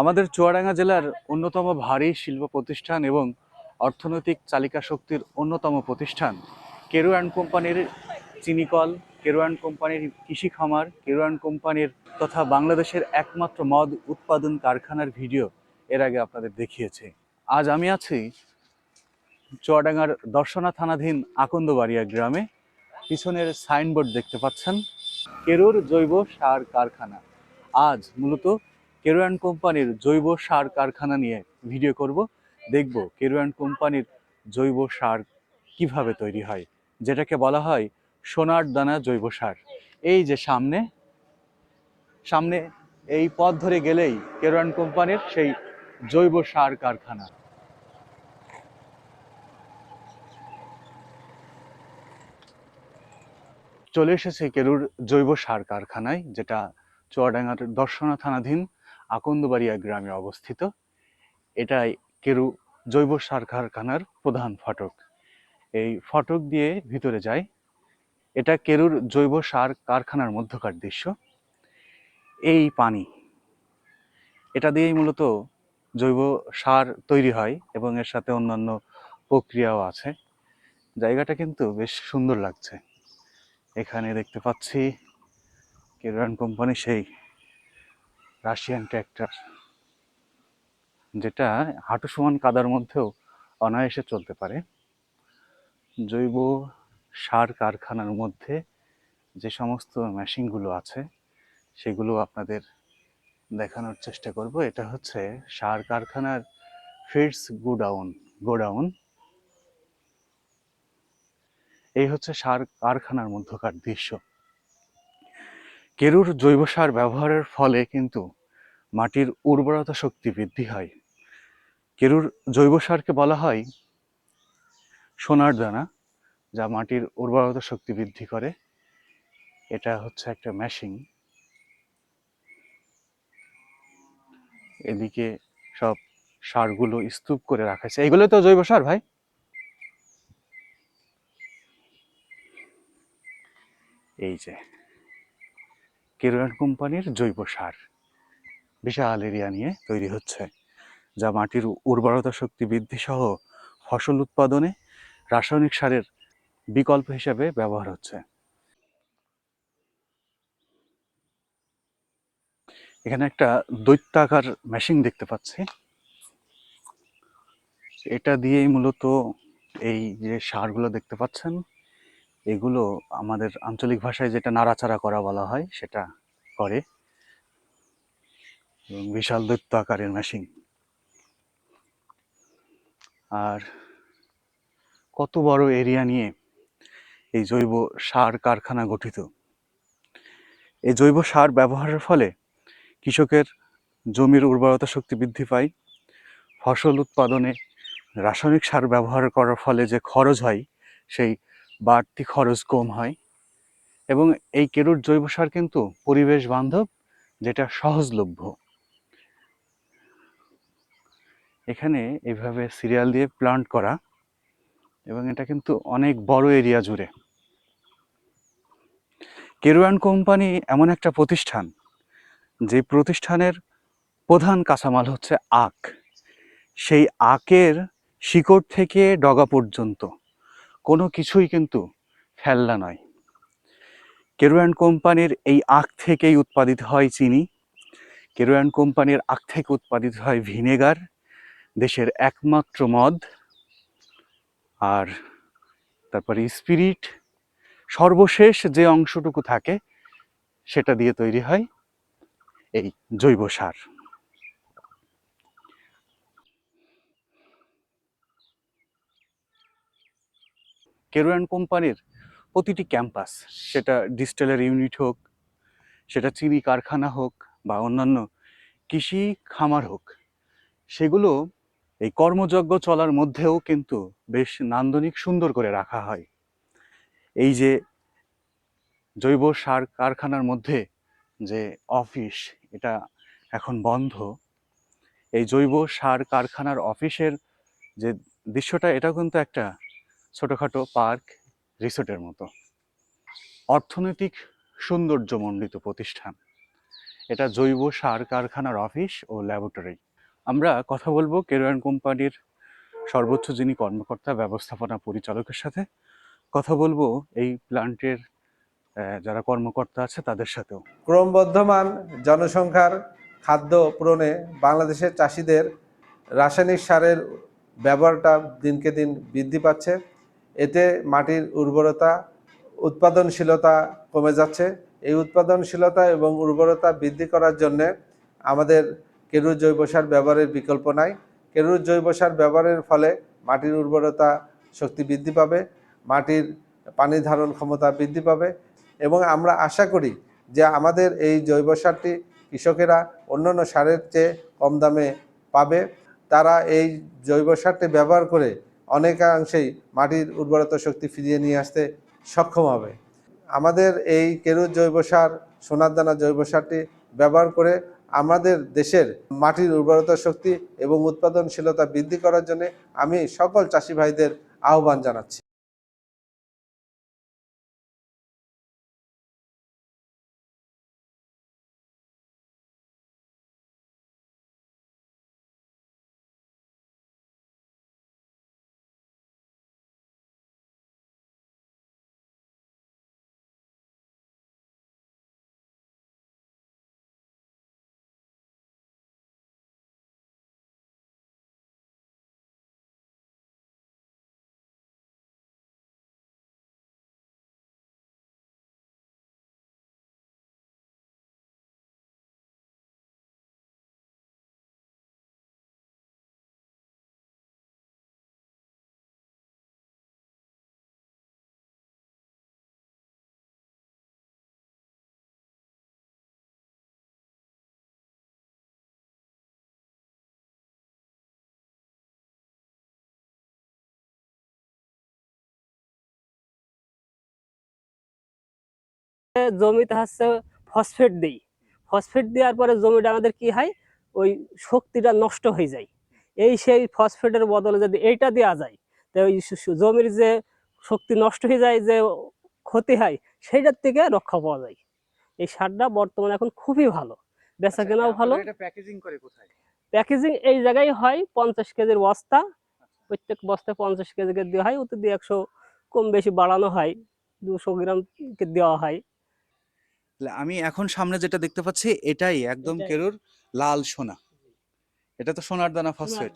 আমাদের চুয়াডাঙ্গা জেলার অন্যতম ভারী শিল্প প্রতিষ্ঠান এবং অর্থনৈতিক চালিকা শক্তির অন্যতম প্রতিষ্ঠান। কেরু অ্যান্ড কোম্পানির চিনিকল কেরু অ্যান্ড কোম্পানির কৃষি খামার কেরু অ্যান্ড কোম্পানির তথা বাংলাদেশের একমাত্র মদ উৎপাদন কারখানার ভিডিও এর আগে আপনাদের দেখিয়েছে। আজ আমি আছি চুয়াডাঙ্গার দর্শনা থানাধীন আকন্দবাড়িয়া গ্রামে। পিছনের সাইনবোর্ড দেখতে পাচ্ছেন, কেরুর জৈব সার কারখানা। আজ মূলত কেরু অ্যান্ড কোম্পানির জৈব সার কারখানা নিয়ে ভিডিও করব। দেখব কেরু অ্যান্ড কোম্পানির জৈব সার কীভাবে তৈরি হয়, যেটাকে বলা হয় সোনার দানা জৈব সার। এই যে সামনে সামনে এই পথ ধরে গেলেই কেরোয়ান কোম্পানির সেই জৈব সার কারখানা। চলে এসেছে কেরুর জৈব সার কারখানায়, যেটা চুয়াডাঙ্গার দর্শনা থানাধীন আকন্দবাড়িয়া গ্রামে অবস্থিত। এটাই কেরু জৈব সার কারখানার প্রধান ফটক। এই ফটক দিয়ে ভিতরে যায়। এটা কেরুর জৈব সার কারখানার মধ্যকার দৃশ্য। এই পানি। এটা দিয়েই মূলত জৈব সার তৈরি হয় এবং এর সাথে অন্যান্য প্রক্রিয়াও আছে। জায়গাটা কিন্তু বেশ সুন্দর লাগছে। এখানে দেখতে পাচ্ছি কেরান কোম্পানি সেই রাশিয়ান ট্র্যাক্টর যেটা হাঁটু সমান কাদার মধ্যেও অনায়াসে চলতে পারে। জৈব সার কারখানার মধ্যে যে সমস্ত মেশিনগুলো আছে, সেগুলো আপনাদের দেখানোর চেষ্টা করব। এটা হচ্ছে সার কারখানার ফিডস গোডাউন গোডাউন এই হচ্ছে সার কারখানার মধ্যকার দৃশ্য। কেরুর জৈব সার ব্যবহারের ফলে কিন্তু মাটির উর্বরতা শক্তি বৃদ্ধি হয়। কেরুর জৈব সারকে বলা হয় সোনার দানা, যা মাটির উর্বরতা শক্তি বৃদ্ধি করে। এটা হচ্ছে একটা মেশিন এদিকে সব সারগুলো স্তূপ করে রাখা আছে এগুলো তো জৈব সার ভাই? এই যে। কেরোয়ান কোম্পানির জৈব সার। বিশাল এরিয়া নিয়ে তৈরি হচ্ছে, যা মাটির উর্বরতা শক্তি বৃদ্ধি সহ ফসল উৎপাদনে রাসায়নিক সারের বিকল্প হিসেবে ব্যবহার হচ্ছে। এখানে একটা দৈত্যাকার মেশিন দেখতে পাচ্ছি। এটা দিয়েই মূলত এই যে সারগুলো দেখতে পাচ্ছেন এগুলো আমাদের আঞ্চলিক ভাষায় যেটা নাড়াচাড়া করা বলা হয়, সেটা করে। এবং বিশাল দৈত্য আকারের মেশিন আর কত বড় এরিয়া নিয়ে এই জৈব সার কারখানা গঠিত? এই জৈব সার ব্যবহারের ফলে কৃষকের জমির উর্বরতা শক্তি বৃদ্ধি পায়। ফসল উৎপাদনে রাসায়নিক সার ব্যবহার করার ফলে যে খরচ হয়, সেই বাড়তি খরচ কম হয়। এবং এই কেরুর জৈব সার কিন্তু পরিবেশ বান্ধব, যেটা সহজলভ্য। এখানে এইভাবে সিরিয়াল দিয়ে প্লান্ট করা এবং এটা কিন্তু অনেক বড় এরিয়া জুড়ে। কেরুয়ান কোম্পানি এমন একটা প্রতিষ্ঠান, যে প্রতিষ্ঠানের প্রধান কাঁচামাল হচ্ছে আখ। সেই আখের শিকড় থেকে ডগা পর্যন্ত। কোনো কিছুই কিন্তু ফেললা নয়। কেরুয়ান কোম্পানির এই আখ থেকেই উৎপাদিত হয় চিনি। কেরুয়ান কোম্পানির আখ থেকে উৎপাদিত হয় ভিনেগার, দেশের একমাত্র মদ। আর তারপরে স্পিরিট, সর্বশেষ যে অংশটুকু থাকে সেটা দিয়ে তৈরি হয় এই জৈব সার। কেরোয়ান কোম্পানির প্রতিটি ক্যাম্পাস, সেটা ডিস্টেলার ইউনিট হোক, সেটা চিনি কারখানা হোক বা অন্যান্য কৃষি খামার হোক, সেগুলো এই কর্মযজ্ঞ চলার মধ্যেও কিন্তু বেশ নান্দনিক সুন্দর করে রাখা হয়। এই যে জৈব সার কারখানার মধ্যে যে অফিস, এটা এখন বন্ধ। এই জৈব সার কারখানার অফিসের যে দৃশ্যটা এটা কিন্তু একটা ছোটোখাটো পার্ক, রিসোর্টের মতো। অর্থনৈতিক সৌন্দর্যমণ্ডিত প্রতিষ্ঠান। এটা জৈব সার কারখানার অফিস ও ল্যাবরেটরি। আমরা কথা বলব কেরোয়ান কোম্পানির সর্বোচ্চ যিনি কর্মকর্তা, ব্যবস্থাপনা পরিচালকের সাথে। কথা বলব এই প্ল্যান্টের যারা কর্মকর্তা আছে তাদের সাথেও। ক্রমবর্ধমান জনসংখ্যার খাদ্য পূরণে বাংলাদেশের চাষিদের রাসায়নিক সারের ব্যবহারটা দিনকে দিন বৃদ্ধি পাচ্ছে। এতে মাটির উর্বরতা, উৎপাদনশীলতা কমে যাচ্ছে। এই উৎপাদনশীলতা এবং উর্বরতা বৃদ্ধি করার জন্যে আমাদের কেরুর জৈব সার ব্যবহারের বিকল্প নাই। কেরুর জৈব সার ব্যবহারের ফলে মাটির উর্বরতা শক্তি বৃদ্ধি পাবে, মাটির পানি ধারণ ক্ষমতা বৃদ্ধি পাবে এবং আমরা আশা করি যে আমাদের এই জৈব সারটি কৃষকেরা অন্যান্য সারের চেয়ে কম দামে পাবে। তারা এই জৈব সারটি ব্যবহার করে অনেকাংশেই মাটির উর্বরতা শক্তি ফিরিয়ে নিয়ে আসতে সক্ষম হবে। আমাদের এই কেরু জৈব সার, সোনার দানা জৈব সারটি ব্যবহার করে আমাদের দেশের মাটির উর্বরতা শক্তি এবং উৎপাদনশীলতা বৃদ্ধি করার জন্য আমি সকল চাষি ভাইদের আহ্বান জানাচ্ছি। জমিতে হচ্ছে ফসফেট দিই। ফসফেট দেওয়ার পরে জমিটা আমাদের কি হয়? ওই শক্তিটা নষ্ট হয়ে যায়। এই সেই ফসফেটের বদলে যদি এইটা দেওয়া যায় তো ওই জমির যে শক্তি নষ্ট হয়ে যায় যে ক্ষতি হয় সেইটার থেকে রক্ষা পাওয়া যায়। এই সারটা বর্তমানে এখন খুবই ভালো। বেচা কেনাও ভালো। প্যাকেজিং করে কোথায়? প্যাকেজিং এই জায়গায় হয় পঞ্চাশ কেজির বস্তা। প্রত্যেক বস্তায় পঞ্চাশ কেজি দেওয়া হয়। ওতে দিয়ে একশো কম বেশি বাড়ানো হয়। দুশো গ্রাম কে দেওয়া হয়। তাহলে আমি এখন সামনে যেটা দেখতে পাচ্ছি এটাই একদম। কেরুর লাল সোনা। এটা তো সোনার দানা ফসফেট